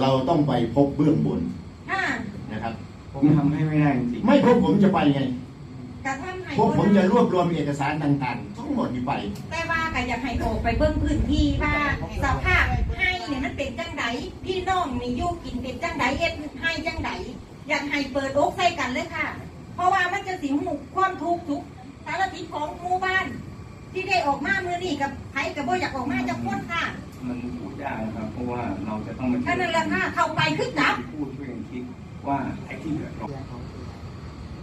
เราต้องไปพบเบื้องบนค่ะนะครับ ผมทำให้ไม่ได้จริงไม่พบผมจะไปไงกระทั่งให้พวกผมจะรวบรวมเอกสารต่างๆ ทั้งหมดนี้ไป แต่ว่าก็อยากให้ออกไปเบิ่งพื้นที่ว่าสภาพให้เนี่ยมันเป็นจังไดพี่น้องนี่อยู่กินเป็นจังไดเอ็ดให้จังไดอยากให้เปิดอกใส่กันเลยค่ะ เพราะว่ามันจะสิหูความทุกข์ทุกสารทิศของหมู่บ้าน ที่ได้ออกมาเมื่อนี้กับไผกับบ่อยากออกมาจะพ้นค่ะๆ มันพูดยากนะครับ เพราะว่าเราจะต้องมาแค่นั้นแหละค่ะเข้าไปขึ้นจับพูดช่วยกันคิดว่าไอ้ที่เดือดร้อน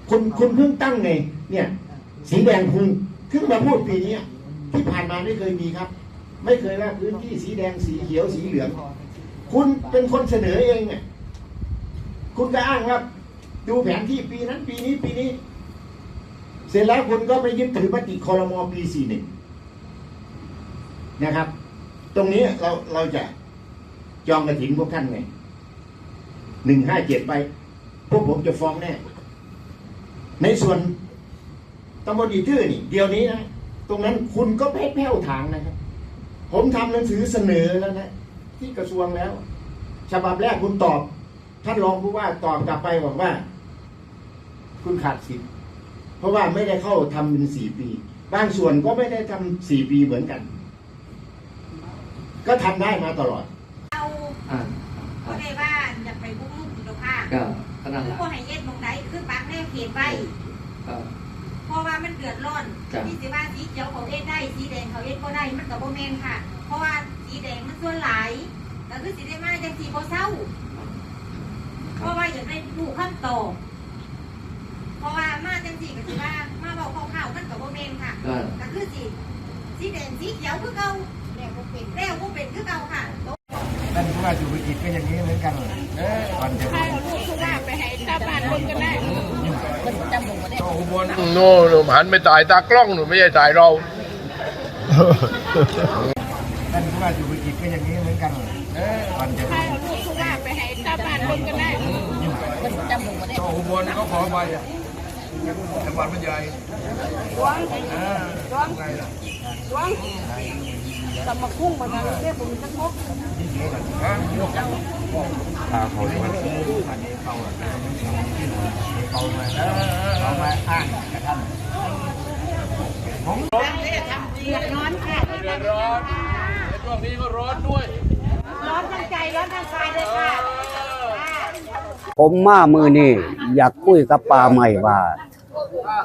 คุณคุณเพิ่งตั้งไงเนี่ย สีแดงคุณเพิ่งมาพูดปีนี้ที่ผ่านมาไม่เคยมีครับ ไม่เคยว่าพื้นที่สีแดงสีเขียวสีเหลือง คุณเป็นคนเสนอเองเนี่ยคุณก็อ้างว่าดูแผนที่ปีนั้นปีนี้ปีนี้ เสร็จแล้วคุณก็ไปยึดถือมติคอรมอปีสี่หนึ่งนะครับ ตรงนี้เราเราจะจองกระถิ่นพวกท่านไงหนึ่งห้าเจ็ดไป พวกผมจะฟ้องแน่ ในส่วนตำบลอีทื่อนี่ เดี๋ยวนี้นะ ตรงนั้นคุณก็แพ้แพ้วทางนะครับ ผมทำหนังสือเสนอแล้วนะ ที่กระทรวงแล้ว ฉบับแรกคุณตอบ ท่านรองผู้ว่าตอบกลับไปบอกว่า คุณขาดสิทธิ์เพราะว่าไม่ได้เข้าทำเป็นสี่ปี บางส่วนก็ไม่ได้ทำสี่ปีเหมือนกัน ก็ทำได้มาตลอด เอาอ่าก็ได้ว่าอยากไปบุกลุกกินข้าวก็ก็นั่นแหคือละบ่ให้เย็ดตรงไหนคือปากแน่เขียนไว้ก็ เพราะว่ามันเดือดร้อนครับที่สิว่าสีเขียวเขาเอ็ดได้สีแดงเขาเอ็ดก็ได้มันกับโบแมนค่ะ เพราะว่าสีแดงมันส่วนหลายแต่คือสีได้มาจังสีโบเศร้า เพราะว่าอยากได้ผู้ขั้นตอบเพราะว่ามาจังสีก็คือว่ามาบอกข่าวๆมันกับโบแมนค่ะ ก็ก็คือสีสีแดงสีเขียวคือเก่า แล้วก็เป็นแล้วก็เป็นคือเก่าค่ะท่านผู้ว่าสุภกิจก็อย่างนี้เหมือนกันเลยก่อนจะโน่หนูหันไปถ่ายตากล้องหนูไม่ใช่ถ่ายเราท่านผู้ว่าสุภกิจก็อย่างนี้เหมือนกันเลยก่อนจะโอ้อุบลเขาขอไปอะจังหวัดมันใหญ่ เอามาอ้างนะครับเดือดร้อนค่ะเดือดร้อนในช่วงนี้ก็ร้อนด้วย ร้อนทั้งใจร้อนทั้งกายเลยค่ะผมมามือนี่อยากคุยกับป่าใหม่ว่า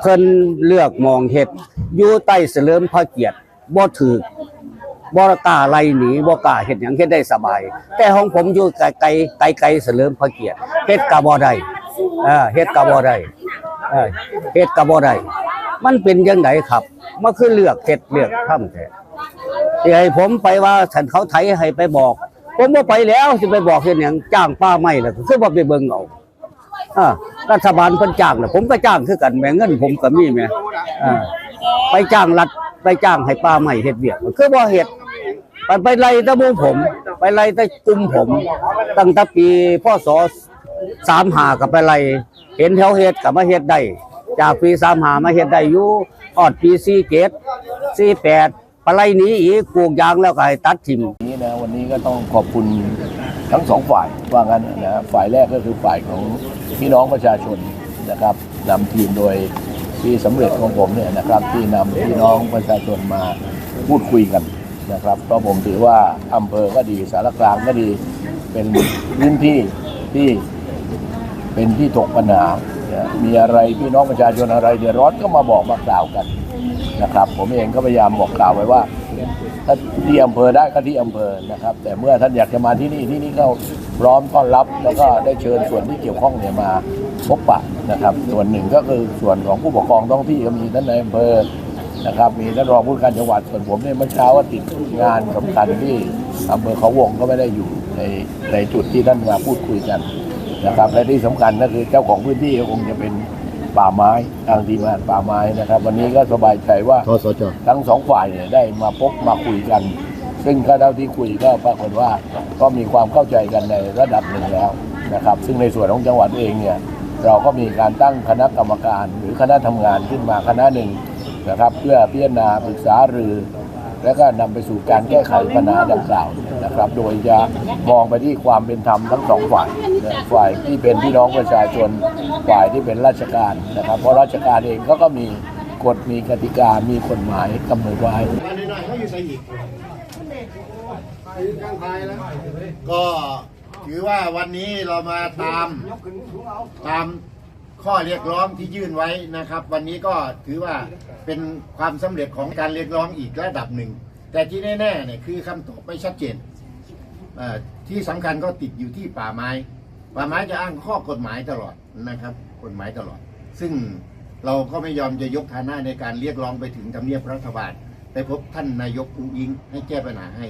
เพิ่นเลือกมองเห็ดอยู่ใต้เสลิมพระเกียรติบ่ถือ บ่กล้าไล่หนีบ่กล้าเฮ็ดหยังเฮ็ดได้สบาย แต่ของผมอยู่ไกลไกลไกลไกลเสลิมพระเกียรติเฮ็ดก็บ่ได้เออเฮ็ดก็บ่ได้เออเฮ็ดก็บ่ได้มันเป็นจังไดครับมันคือเลือกเฮ็ดเลือกทำแท้ที่ให้ผมไปว่าฉันเขาไถให้ไปบอก ผมบ่ไปแล้วสิไปบอกเฮ็ดหยังจ้างป้าไม่ล่ะคือบ่ไปเบิ่งเอาอ่ารัฐบาลเพิ่นจ้างน่ะผมก็จ้างคือกันแม่เงินผมก็มีแหม่อ่าไปจ้างรัฐ ไปจ้างให้ป้าใหม่เฮ็ดเวียกคือบ่เฮ็ดไปไปไล่ตะมูผม ไปไล่ตะกลุ่มผม ตั้งแต่ปีพศ35ก็ไปไล่เห็นแถวเฮ็ดก็มาเฮ็ดได้จากปี35มหามาเฮ็ดได้อยู่ฮอดปี47 48ไปไล่หนีอีกปลูกยางแล้วก็ให้ตัดทิ่มนี้นะวันนี้ก็ต้องขอบคุณทั้งสองฝ่ายว่างั้นนะฝ่ายแรกก็คือฝ่ายของพี่น้องประชาชนนะครับนำทีมโดย ที่สำเร็จของผมเนี่ยนะครับที่นำพี่น้องประชาชนมาพูดคุยกันนะครับเพราะผมถือว่าอำเภอก็ดีสารกลางก็ดีเป็นพื้นที่ที่เป็นที่ถกปัญหา มีอะไรพี่น้องประชาชนอะไรเดือดร้อนก็มาบอกมากล่าวกันนะครับ ผมเองก็พยายามบอกกล่าวไว้ว่า ถ้าที่อำเภอได้ก็ที่อำเภอนะครับ แต่เมื่อท่านอยากจะมาที่นี่ที่นี่ก็พร้อมต้อนรับแล้วก็ได้เชิญส่วนที่เกี่ยวข้องเนี่ยมาพบปะนะครับ ส่วนหนึ่งก็คือส่วนของผู้ปกครองท้องที่ก็มีท่านในอำเภอนะครับ มีท่านรองผู้การจังหวัดส่วนผมเนี่ยเมื่อเช้าว่าติดงานสำคัญที่อำเภอเขาวงก็ไม่ได้อยู่ในในจุดที่ท่านมาพูดคุยกันนะครับ และที่สำคัญก็คือเจ้าของพื้นที่ก็คงจะเป็น ป่าไม้ทางทีมงานป่าไม้นะครับ วันนี้ก็สบายใจว่าทสจทั้งสองฝ่ายเนี่ยได้มาพบมาคุยกัน ซึ่งก็เท่าที่คุยก็ปรากฏว่าก็มีความเข้าใจกันในระดับหนึ่งแล้วนะครับ ซึ่งในส่วนของจังหวัดเองเนี่ยเราก็มีการตั้งคณะกรรมการ หรือคณะทำงานขึ้นมาคณะหนึ่งนะครับ เพื่อพิจารณาปรึกษารือ แล้วก็นำไปสู่การแก้ไขปัญหาดังกล่าวนะครับ โดยจะมองไปที่ความเป็นธรรมทั้งสองฝ่ายฝ่ายที่เป็นพี่น้องประชาชนฝ่ายที่เป็นราชการนะครับ เพราะราชการเองเขาก็มีกฎมีกติกามีกฎหมายกำหนดไว้กก็ถือว่าวันนี้เรามาตามตาม ข้อเรียกร้องที่ยื่นไว้นะครับ วันนี้ก็ถือว่าเป็นความสำเร็จของการเรียกร้องอีกระดับหนึ่ง แต่ที่แน่ๆเนี่ยคือคำตอบไม่ชัดเจนที่สำคัญก็ติดอยู่ที่ป่าไม้ ป่าไม้จะอ้างข้อกฎหมายตลอดนะครับ กฎหมายตลอด ซึ่งเราก็ไม่ยอมจะยกฐานะในการเรียกร้องไปถึงทำเนียบรัฐบาลไปพบท่านนายกอุ้งอิงให้แก้ปัญหาให้